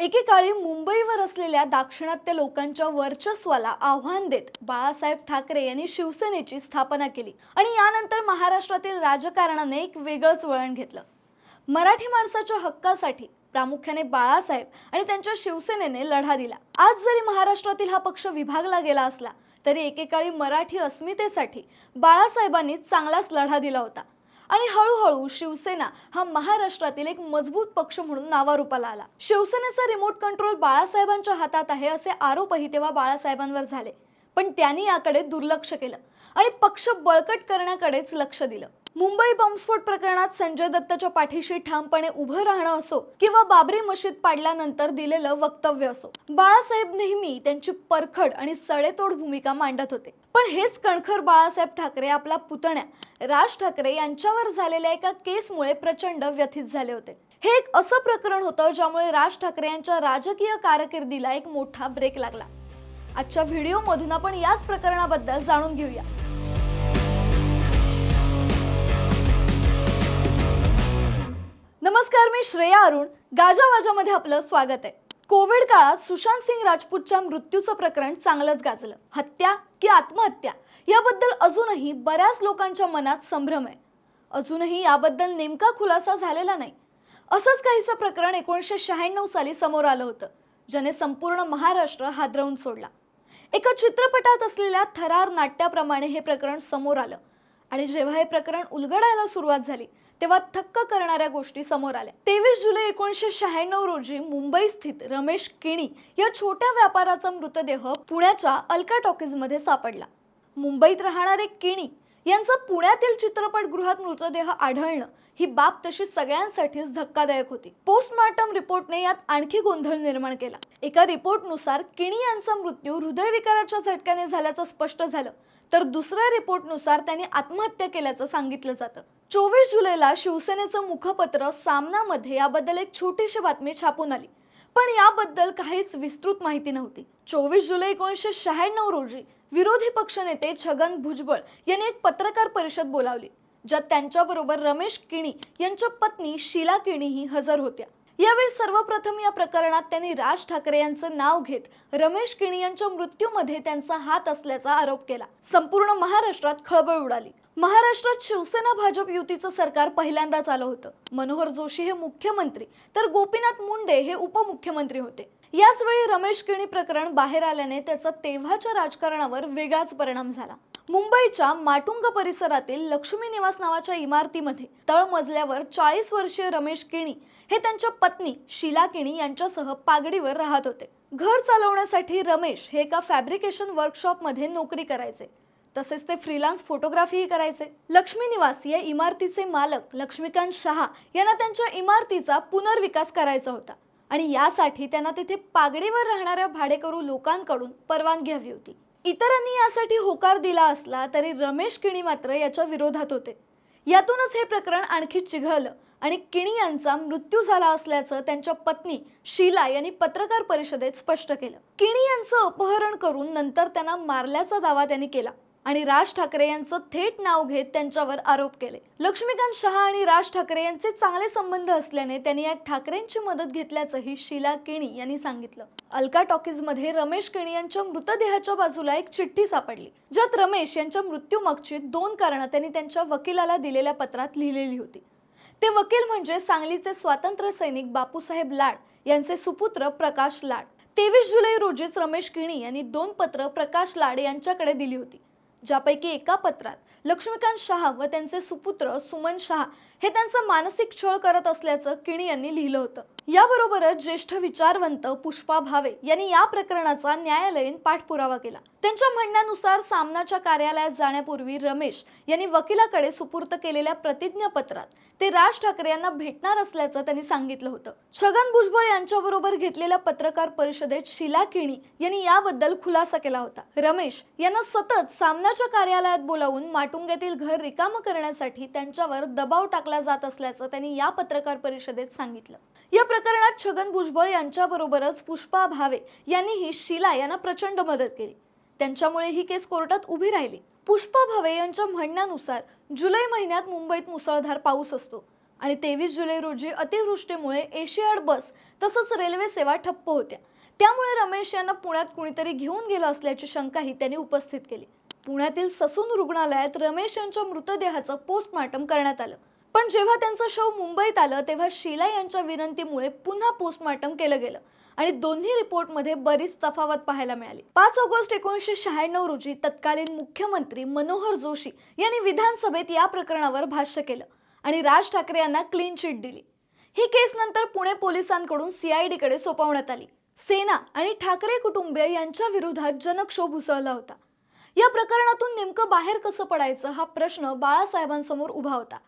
एकेकाळी मुंबईवर असलेल्या दाक्षिणात्य लोकांच्या वर्चस्वाला आव्हान देत बाळासाहेब ठाकरे यांनी शिवसेनेची स्थापना केली आणि यानंतर महाराष्ट्रातील राजकारणाने एक वेगळंच वळण घेतलं. मराठी माणसाच्या हक्कासाठी प्रामुख्याने बाळासाहेब आणि त्यांच्या शिवसेनेने लढा दिला. आज जरी महाराष्ट्रातील हा पक्ष विभागला गेला असला तरी एकेकाळी मराठी अस्मितेसाठी बाळासाहेबांनी चांगलाच लढा दिला होता. आणि हळूहळू शिवसेना हा महाराष्ट्रातील एक मजबूत पक्ष म्हणून नावारूपाला आला. शिवसेनेचा रिमोट कंट्रोल बाळासाहेबांच्या हातात आहे असे आरोपही तेव्हा बाळासाहेबांवर झाले. पण त्यांनी याकडे दुर्लक्ष केलं. आणि पक्ष बळकट करण्याकडेच लक्ष दिलं. मुंबई बॉम्बस्फोट प्रकरणात संजय दत्तच्या पाठीशी ठामपणे उभं राहणं असो किंवा बाबरी मशीद पाडल्यानंतर दिलेलं वक्तव्य असो बाळासाहेब नेहमी त्यांची परखड आणि सडेतोड भूमिका मांडत होते. पण हेच कणखर बाळासाहेब ठाकरे आपला पुतण्या राज ठाकरे यांच्यावर झालेल्या एका केसमुळे प्रचंड व्यथित झाले होते. हे एक असं प्रकरण होतं ज्यामुळे राज ठाकरे यांच्या राजकीय कारकिर्दीला एक मोठा ब्रेक लागला. आजच्या व्हिडिओमधून आपण याच प्रकरणाबद्दल जाणून घेऊया. नमस्कार मी श्रेया अरुण. गाजावाजामध्ये आपलं स्वागत आहे. कोविड काळात सुशांत सिंग राजपूतच्या मृत्यूचं प्रकरण चांगलंच गाजलं. हत्या की आत्महत्या? याबद्दल अजूनही बऱ्याच लोकांच्या मनात संभ्रम आहे. अजूनही याबद्दल नेमका खुलासा झालेला नाही. असंच काहीसं प्रकरण एकोणीसशे शहाण्णव साली समोर आलं होतं. ज्याने संपूर्ण महाराष्ट्र हादरवून सोडला. एका चित्रपटात असलेल्या थरार नाट्याप्रमाणे हे प्रकरण समोर आलं. आणि जेव्हा हे प्रकरण उलगडायला सुरुवात झाली तेव्हा थक्क करणाऱ्या गोष्टी समोर आल्या. तेवीस जुलै एकोणीसशे शहाण्णव रोजी मुंबई स्थित रमेश किणी या छोट्या व्यापाराचा मृतदेह पुण्याच्या अल्का टॉकीजमध्ये सापडला. मुंबईत राहणारे किणी यांचा पुण्यातील चित्रपटगृहात मृतदेह आढळणं ही बाब तशी सगळ्यांसाठीच धक्कादायक होती. पोस्टमॉर्टम रिपोर्टने यात आणखी गोंधळ निर्माण केला. एका रिपोर्टनुसार किणी यांचा मृत्यू हृदयविकाराच्या झटक्याने झाल्याचं स्पष्ट झालं. तर दुसऱ्या रिपोर्टनुसार त्यांनी आत्महत्या केल्याचं सांगितलं जातं. चोवीस जुलैला शिवसेनेचं मुखपत्र सामनामध्ये याबद्दल एक छोटीशी बातमी छापून आली. पण याबद्दल काहीच विस्तृत माहिती नव्हती. चोवीस जुलै एकोणीसशे शहाण्णव रोजी विरोधी पक्षनेते छगन भुजबळ यांनी एक पत्रकार परिषद बोलावली. ज्यात त्यांच्याबरोबर रमेश किणी यांच्या पत्नी शीला किणीही हजर होत्या. यावेळी सर्वप्रथम या प्रकरणात त्यांनी राज ठाकरे यांचं नाव घेत रमेश किणी यांच्या मृत्यूमध्ये त्यांचा हात असल्याचा आरोप केला. संपूर्ण महाराष्ट्रात खळबळ उडाली. महाराष्ट्रात शिवसेना भाजप युतीचं सरकार पहिल्यांदाच आलं होतं. मनोहर जोशी हे मुख्यमंत्री तर गोपीनाथ मुंडे हे उपमुख्यमंत्री होते. याचवेळी रमेश किणी प्रकरण बाहेर आल्याने त्याचा तेव्हाच्या राजकारणावर वेगळाच परिणाम झाला. मुंबईच्या माटुंग परिसरातील लक्ष्मी निवास नावाच्या इमारतीमध्ये तळमजल्यावर चाळीस वर्षीय रमेश किणी हे त्यांच्या पत्नी शीला किणी यांच्यासह पागडीवर राहत होते. घर चालवण्यासाठी रमेश हे एका फॅब्रिकेशन वर्कशॉपमध्ये नोकरी करायचे. तसेच ते फ्रीलान्स फोटोग्राफीही करायचे. लक्ष्मी निवास या इमारतीचे मालक लक्ष्मीकांत शहा यांना त्यांच्या इमारतीचा पुनर्विकास करायचा होता आणि यासाठी त्यांना तिथे पागडीवर राहणाऱ्या भाडेकरू लोकांकडून परवानगी हवी होती. इतरांनी यासाठी होकार दिला असला तरी रमेश किणी मात्र याच्या विरोधात होते. यातूनच हे प्रकरण आणखी चिघळलं आणि किणी यांचा मृत्यू झाला असल्याचं त्यांच्या पत्नी शीला यांनी पत्रकार परिषदेत स्पष्ट केलं. किणी यांचं अपहरण करून नंतर त्यांना मारल्याचा दावा त्यांनी केला. आणि राज ठाकरे यांचं थेट नाव घेत त्यांच्यावर आरोप केले. लक्ष्मीकांत शहा आणि राज ठाकरे यांचे चांगले संबंध असल्याने त्यांनी या ठाकरेंची मदत घेतल्याचंही शीला किणी यांनी सांगितलं. अल्का टॉकीजमध्ये रमेश किणी यांच्या मृतदेहाच्या बाजूला एक चिठ्ठी सापडली ज्यात रमेश यांच्या मृत्यूमागची दोन कारणं त्यांनी त्यांच्या वकिलाला दिलेल्या पत्रात लिहिलेली होती. ते वकील म्हणजे सांगलीचे स्वातंत्र्य सैनिक बापूसाहेब लाड यांचे सुपुत्र प्रकाश लाड. तेवीस जुलै रोजीच रमेश किणी यांनी दोन पत्र प्रकाश लाड यांच्याकडे दिली होती. ज्यापैकी एका पत्रात लक्ष्मीकांत शहा व त्यांचे सुपुत्र सुमन शहा हे त्यांचा मानसिक छळ करत असल्याचं किणी यांनी लिहिलं होतं. याबरोबरच ज्येष्ठ विचारवंत पुष्पा भावे यांनी या प्रकरणाचा न्यायालयीन पाठपुरावा केला. त्यांच्या म्हणण्यानुसार सामनाच्या कार्यालयात जाण्यापूर्वी रमेश यांनी वकिलाकडे सुपूर्त केलेल्या प्रतिज्ञापत्रात ते राज ठाकरे यांना भेटणार असल्याचं त्यांनी सांगितलं होतं. छगन भुजबळ यांच्याबरोबर घेतलेल्या पत्रकार परिषदेत शिला किणी यांनी याबद्दल खुलासा केला होता. रमेश यांना सतत सामना सामनाच्या कार्यालयात बोलावून माटुंग्यातील घर रिकामं करण्यासाठी त्यांच्यावर दबाव टाकला जात असल्याचं त्यांनी या पत्रकार परिषदेत सांगितलं. या प्रकरणात छगन भुजबळ यांच्याबरोबरच पुष्पा भावे यांनीही शीला यांना प्रचंड मदत केली. त्यांच्यामुळे ही केस कोर्टात उभी राहिली. पुष्पा भावे यांच्या म्हणण्यानुसार जुलै महिन्यात मुंबईत मुसळधार पाऊस असतो आणि तेवीस जुलै रोजी अतिवृष्टीमुळे एशियाड बस तसंच रेल्वे सेवा ठप्प होत्या. त्यामुळे रमेश यांना पुण्यात कुणीतरी घेऊन गेलं असल्याची शंकाही त्यांनी उपस्थित केली. पुण्यातील ससून रुग्णालयात रमेश यांच्या मृतदेहाचं पोस्टमार्टम करण्यात आलं. पण जेव्हा त्यांचं शव मुंबईत आलं तेव्हा शीला यांच्या विनंतीमुळे पुन्हा पोस्टमार्टम केलं गेलं आणि दोन्ही रिपोर्टमध्ये बरीच तफावत पाहायला मिळाली. पाच ऑगस्ट एकोणीसशे शहाण्णव रोजी तत्कालीन मुख्यमंत्री मनोहर जोशी यांनी विधानसभेत या प्रकरणावर भाष्य केलं आणि राज ठाकरे यांना क्लीन चिट दिली. ही केस नंतर पुणे पोलिसांकडून सीआयडीकडे सोपवण्यात आली. सेना आणि ठाकरे कुटुंबीय यांच्या विरोधात जनक्षोभ उसळला होता. या प्रकरणातून नेमकं बाहेर कसं पडायचं हा प्रश्न बाळासाहेबांसमोर उभा होता.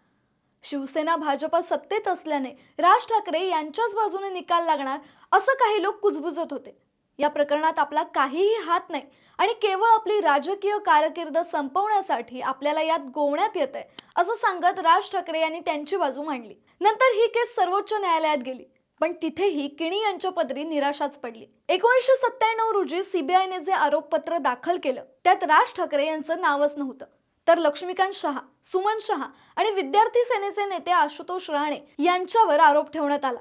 शिवसेना भाजप सत्तेत असल्याने राज ठाकरे यांच्याच बाजूने निकाल लागणार असं काही लोक कुजबुजत होते. या प्रकरणात आपला काहीही हात नाही आणि केवळ आपली राजकीय कारकीर्द संपवण्यासाठी आपल्याला यात गोवण्यात येत आहे असं सांगत राज ठाकरे यांनी त्यांची बाजू मांडली. नंतर ही केस सर्वोच्च न्यायालयात गेली. पण तिथेही किणी यांच्या पदरी निराशाच पडली. एकोणीसशे सत्त्याण्णव रोजी सीबीआयने जे आरोपपत्र दाखल केलं त्यात राज ठाकरे यांचं नावच नव्हतं. तर लक्ष्मीकांत शहा सुमन शहा आणि विद्यार्थी सेनेचे नेते आशुतोष राणे यांच्यावर आरोप ठेवण्यात आला.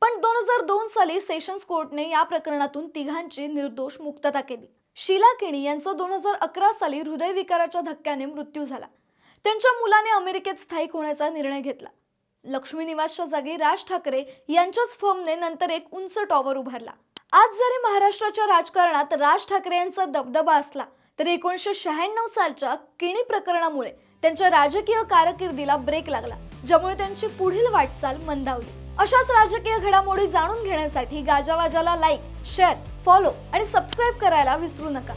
पण दोन हजार दोन साली सेशन्स कोर्टने या प्रकरणातून तिघांची निर्दोष मुक्तता केली. शीला किणी यांचा दोन हजार अकरा साली हृदयविकाराच्या धक्क्याने मृत्यू झाला. त्यांच्या मुलाने अमेरिकेत स्थायिक होण्याचा निर्णय घेतला. लक्ष्मी निवासच्या जागी राज ठाकरे यांच्याच फर्मने नंतर एक उंच टॉवर उभारला. आज जरी महाराष्ट्राच्या राजकारणात राज ठाकरे यांचा दबदबा असला तरी एकोणीसशे शहाण्णव सालच्या किणी प्रकरणामुळे त्यांच्या राजकीय कारकिर्दीला ब्रेक लागला ज्यामुळे त्यांची पुढील वाटचाल मंदावली. अशाच राजकीय घडामोडी जाणून घेण्यासाठी गाजावाजाला लाईक शेअर फॉलो आणि सबस्क्राईब करायला विसरू नका.